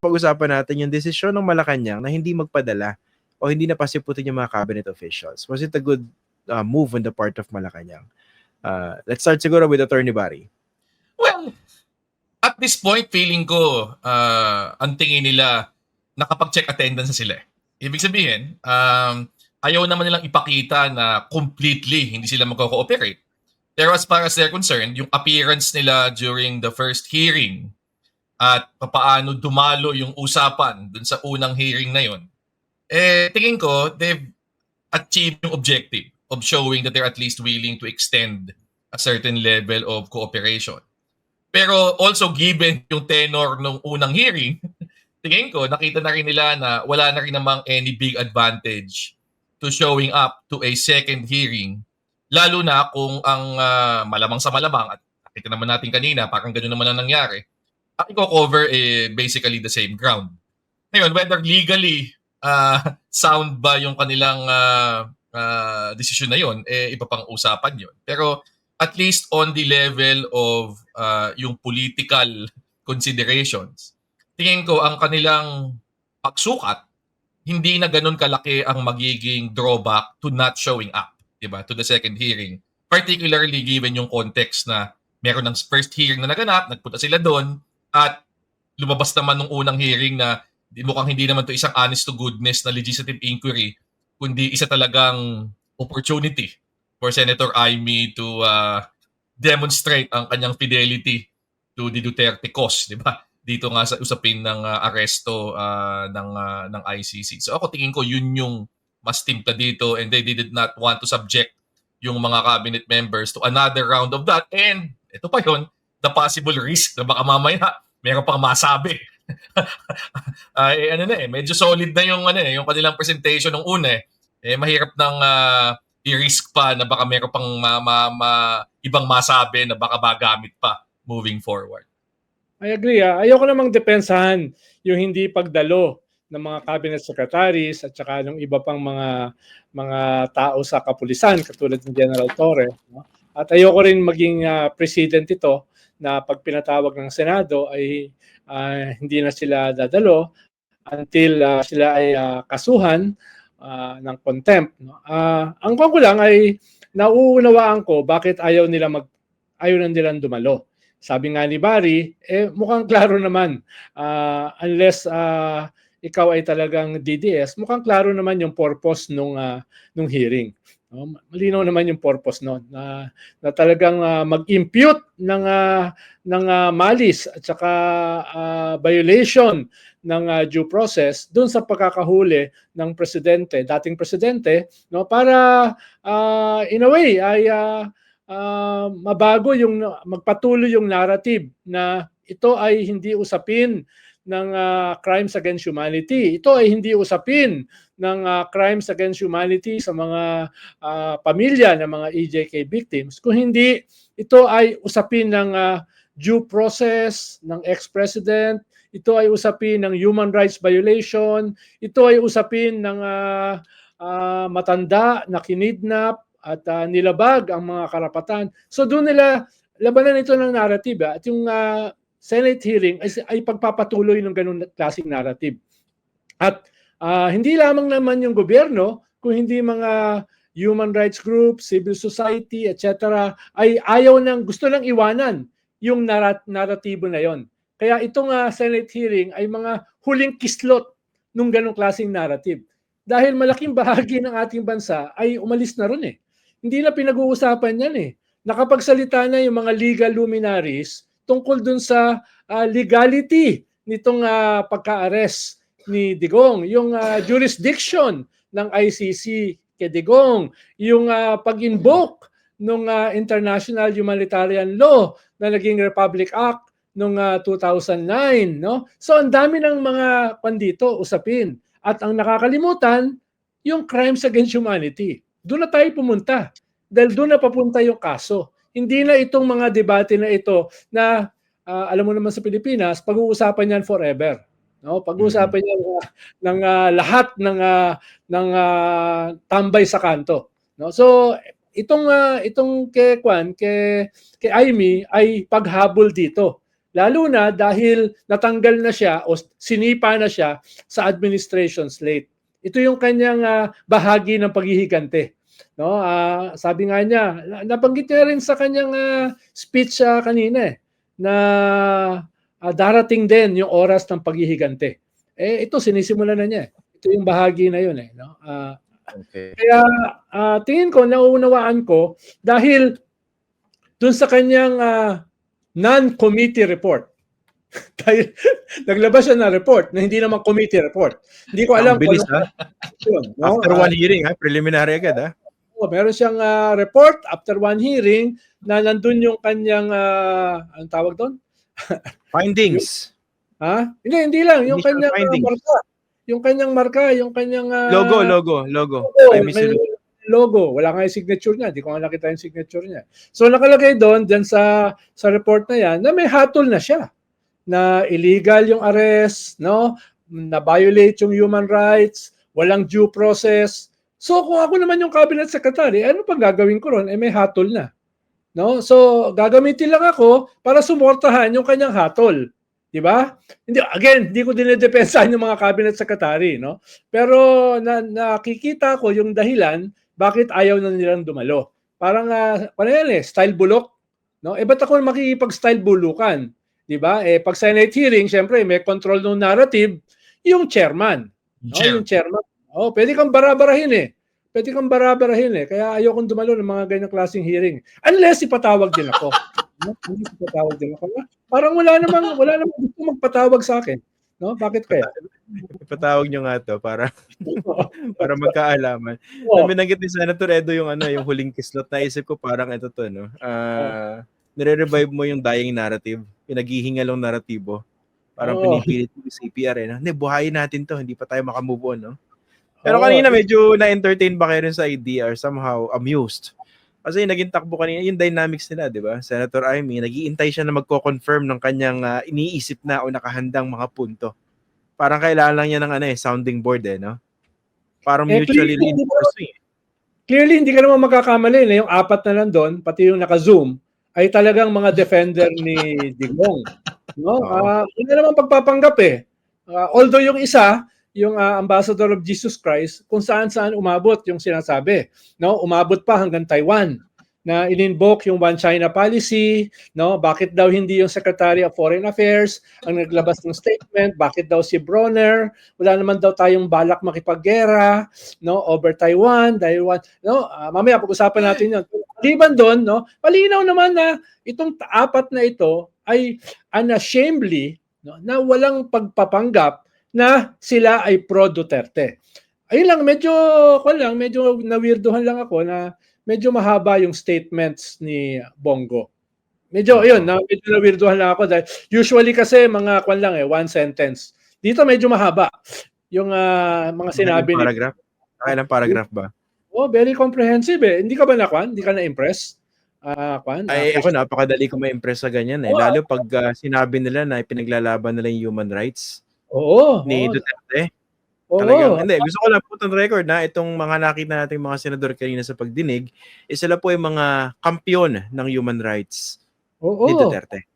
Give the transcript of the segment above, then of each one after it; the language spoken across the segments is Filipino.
pag-usapan natin yung desisyon ng Malacanang na hindi magpadala o hindi na pasiputin yung mga cabinet officials. Was it a good uh, move on the part of Malacanang? Uh, let's start siguro with Attorney Barry. Well, at this point, feeling ko, uh, ang tingin nila, nakapag-check attendance na sila. eh. Ibig sabihin, um, ayaw naman nilang ipakita na completely hindi sila magko-cooperate. Pero as far as they're concerned, yung appearance nila during the first hearing at papaano dumalo yung usapan dun sa unang hearing na yon, eh, tingin ko, they've achieved yung objective of showing that they're at least willing to extend a certain level of cooperation. Pero also given yung tenor ng unang hearing, tingin ko nakita na rin nila na wala na rin namang any big advantage to showing up to a second hearing lalo na kung ang ah, malamang sa malamang at nakita naman natin kanina parang ganoon naman ang nangyari ang i-cover eh, basically the same ground. Ngayon, whether legally ah, sound ba yung kanilang ah, ah, decision na yon eh iba pang usapan yon. Pero at least on the level of uh, yung political considerations, tingin ko ang kanilang pagsukat, hindi na ganun kalaki ang magiging drawback to not showing up, di ba, to the second hearing. Particularly given yung context na meron ng first hearing na naganap, nagpunta sila doon, at lumabas naman nung unang hearing na mukhang hindi naman to isang honest to goodness na legislative inquiry, kundi isa talagang opportunity for Senator Amy to uh, demonstrate ang kanyang fidelity to the Duterte cause, di ba? Dito nga sa usapin ng uh, aresto uh, ng uh, ng ICC. So ako tingin ko yun yung mas timpla dito and they did not want to subject yung mga cabinet members to another round of that and ito pa yon the possible risk na baka mamaya meron pang masabi. Ay ano na eh, medyo solid na yung ano eh, yung kanilang presentation ng una eh. Eh mahirap nang uh, i-risk pa na baka meron pang ma, ma, ma, ibang masabi na baka magamit pa moving forward. I agree. Ah. Ayoko namang depensahan yung hindi pagdalo ng mga cabinet secretaries at saka ng iba pang mga mga tao sa kapulisan katulad ni General Torre. No? At ayoko rin maging uh, president ito na pag pinatawag ng Senado ay uh, hindi na sila dadalo until uh, sila ay uh, kasuhan uh, ng contempt. No? Uh, ang ko lang ay nauunawaan ko bakit ayaw nila mag ayaw na nilang dumalo. Sabi nga ni Barry, eh mukhang klaro naman uh, unless uh, ikaw ay talagang DDS, mukhang klaro naman yung purpose nung uh, nung hearing. No? Malinaw naman yung purpose noon na, na talagang uh, mag-impute ng uh, ng uh, malis at saka uh, violation ng uh, due process doon sa pagkakahuli ng presidente, dating presidente, no para uh, in a way ay uh, uh, mabago yung magpatuloy yung narrative na ito ay hindi usapin ng uh, crimes against humanity. Ito ay hindi usapin ng uh, crimes against humanity sa mga uh, pamilya ng mga EJK victims. Kung hindi, ito ay usapin ng uh, due process ng ex-president, ito ay usapin ng human rights violation, ito ay usapin ng uh, uh, matanda na kinidnap at uh, nilabag ang mga karapatan. So doon nila labanan ito ng narrative at yung uh, Senate hearing ay, ay pagpapatuloy ng ganung klaseng narrative. At uh, hindi lamang naman yung gobyerno, kung hindi mga human rights groups, civil society, etc. ay ayaw nang gusto lang iwanan yung narat- naratibo na yon. Kaya itong uh, Senate hearing ay mga huling kislot nung ganong klaseng narrative. Dahil malaking bahagi ng ating bansa ay umalis na ron eh. Hindi na pinag-uusapan yan eh. Nakapagsalita na yung mga legal luminaries tungkol dun sa uh, legality nitong uh, pagka-arrest ni Digong, yung uh, jurisdiction ng ICC kay Digong, yung uh, pag-invoke ng uh, international humanitarian law na naging Republic Act noong uh, 2009 no? So ang dami ng mga pandito usapin. At ang nakakalimutan yung crimes against humanity. Doon na tayo pumunta. Dahil doon na papunta yung kaso hindi na itong mga debate na ito na uh, alam mo naman sa Pilipinas pag-uusapan yan forever no pag-uusapan mm-hmm. yan uh, ng uh, lahat ng uh, ng uh, tambay sa kanto no so itong uh, itong kay Kwan kay kay Amy ay paghabol dito Lalo na dahil natanggal na siya o sinipa na siya sa administration slate. Ito yung kanyang ah, bahagi ng paghihigante. No, Ah, sabi nga niya, na- nabanggit niya rin sa kanyang ah, speech ah, kanina eh, na ah, darating din yung oras ng paghihigante. Eh ito sinisimulan na niya. eh. Ito yung bahagi na yun eh, no? Ah, Okay. kaya ah, tingin ko, nauunawaan ko dahil dun sa kanyang ah, non-committee report. dahil naglabas siya ng report na hindi naman committee report. Hindi ko alam Ang bilis kung ha. ano yun, no? After one hearing ha, preliminary agad ha. Oh, meron siyang ah, report after one hearing na nandun yung kanyang, ah, anong tawag doon? Findings. Ha? Hindi, hindi lang. Yung Initial kanyang ah, findings. marka. Yung kanyang marka, yung kanyang... ah, Logo, logo, logo. logo, Miss may Lu- logo. Wala nga yung signature niya. Hindi ko nga nakita yung signature niya. So nakalagay doon, dyan sa, sa report na yan, na may hatol na siya. Na illegal yung arrest, no? na violate yung human rights, walang due process. So kung ako naman yung cabinet secretary, ano pang gagawin ko ron? Eh may hatol na. No? So gagamitin lang ako para sumortahan yung kanyang hatol. 'Di ba? Hindi again, hindi ko dinedepensahan yung mga cabinet secretary, no? Pero na, nakikita ko yung dahilan bakit ayaw na nilang dumalo. Parang uh, ano yan eh, style bulok, no? Eh ba't ako makikipag-style bulukan? 'Di ba? Eh pag Senate hearing, syempre may control ng narrative yung chairman. No? Chair. Yung chairman. Oh, pwede kang barabarahin eh. Pwede kang barabarahin eh. Kaya ayokong dumalo ng mga ganyang klaseng hearing. Unless ipatawag din ako. no? Unless ipatawag din ako. Parang wala namang wala namang gusto magpatawag sa akin. No? Bakit kaya? Ipatawag nyo nga to para para magkaalaman. Oh, Sabi nanggit ni Senator Edo yung ano, yung huling kislot. Naisip ko parang ito to, no? Ah, nire-revive mo yung dying narrative, yung naghihingalong naratibo. Parang Oo. pinipilit mo yung CPR eh. no? Hindi, buhayin natin to. Hindi pa tayo makamove on, no? Pero Oo. kanina medyo na-entertain ba kayo rin sa idea or somehow amused? Kasi yung naging takbo kanina, yung dynamics nila, di ba? Senator Amy, nag-iintay siya na magko-confirm ng kanyang ah, iniisip na o nakahandang mga punto. Parang kailangan lang niya ng ano eh, sounding board eh, no? Parang Eh, mutually please, reinforcing. eh. Clearly, hindi ka naman magkakamali na yung apat na nandun, pati yung naka-zoom, ay talagang mga defender ni Digong. No? Oo. Ah, hindi naman pagpapanggap eh. Ah, although yung isa, yung ah, ambassador of Jesus Christ, kung saan-saan umabot yung sinasabi. No? Umabot pa hanggang Taiwan na in-invoke yung one China policy, no? Bakit daw hindi yung Secretary of Foreign Affairs ang naglabas ng statement? Bakit daw si Bronner? Wala naman daw tayong balak makipaggera, no? Over Taiwan, Taiwan, no? Ah, mamaya pag-usapan natin 'yon. Liban doon, no? Malinaw naman na itong apat na ito ay unashamedly no, na walang pagpapanggap na sila ay pro Duterte. Ayun lang, medyo, ko lang, medyo nawirduhan lang ako na medyo mahaba yung statements ni Bongo. Medyo, yun, na, medyo nawirduhan lang ako dahil usually kasi mga kwan lang eh, one sentence. Dito medyo mahaba yung ah, mga sinabi ni paragraph. Kailang paragraph ba? Oh, very comprehensive eh. Hindi ka ba nakwan? Hindi ka na-impress? Ah, kwan? Ay, Ah, ako napakadali ko ma-impress sa ganyan eh. Oo. Lalo pag ah, sinabi nila na pinaglalaban nila yung human rights Oo. ni oo, Duterte. oo. Talagang, hindi, gusto ko lang put on record na itong mga nakita nating mga senador kanina sa pagdinig, eh, sila po ay mga kampiyon ng human rights Oo. ni Duterte.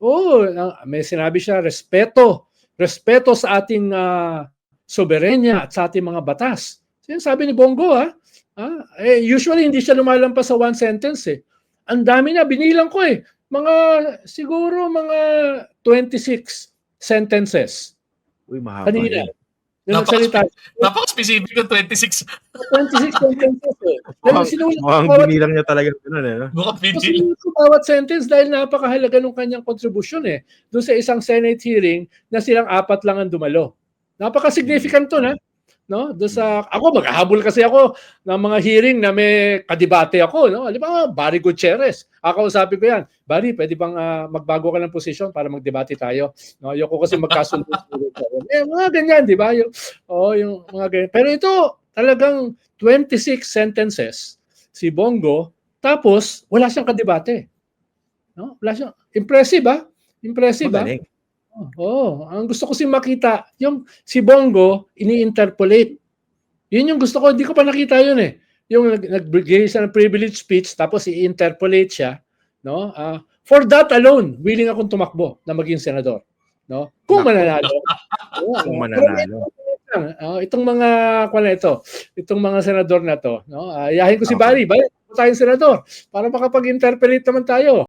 Oo, may sinabi siya, respeto. Respeto sa ating ah, soberenya at sa ating mga batas. Yan sabi ni Bongo ha. Ah, eh, usually hindi siya lumalampas sa one sentence eh. Ang dami na, binilang ko eh. Mga, siguro mga 26 sentences. Uy, mahaba. Kanina. yun. Yung Napaka- nagsalita. Napaka-specific yung 26. 26 sentences eh. Dahil Mukhang, sinulat mukhang bawat binilang niya talaga ganun eh. No? Mukhang Kasi PG. sa bawat sentence dahil napakahalaga ng kanyang kontribusyon eh. Doon sa isang Senate hearing na silang apat lang ang dumalo. Napaka-significant to na. No? Doon sa ako maghahabol kasi ako ng mga hearing na may kadibate ako, no? Halimbawa, Barry Gutierrez. Ako usapin ko 'yan. Barry, pwede bang ah, magbago ka ng posisyon para magdebate tayo? No, ayoko kasi magkasundo. eh, mga ganyan, 'di ba? Yung oh, yung mga ganyan. Pero ito talagang 26 sentences si Bongo tapos wala siyang kadebate. No? Wala siyang impressive ba? Impressive ba? Magaling. Oo, ang gusto ko si makita, yung si Bongo ini-interpolate. Yun yung gusto ko, hindi ko pa nakita yun eh. Yung nag- nagbigay siya ng privilege speech tapos i-interpolate siya no? Ah, for that alone, willing akong tumakbo na maging senador, no? Kung mananalo. Kung Oo, mananalo. Ah, itong mga kung ano ito, itong mga senador na to, no? Ah, yahin ko si Okay. Barry, Barry, tayong senador para makapag-interpellate naman tayo.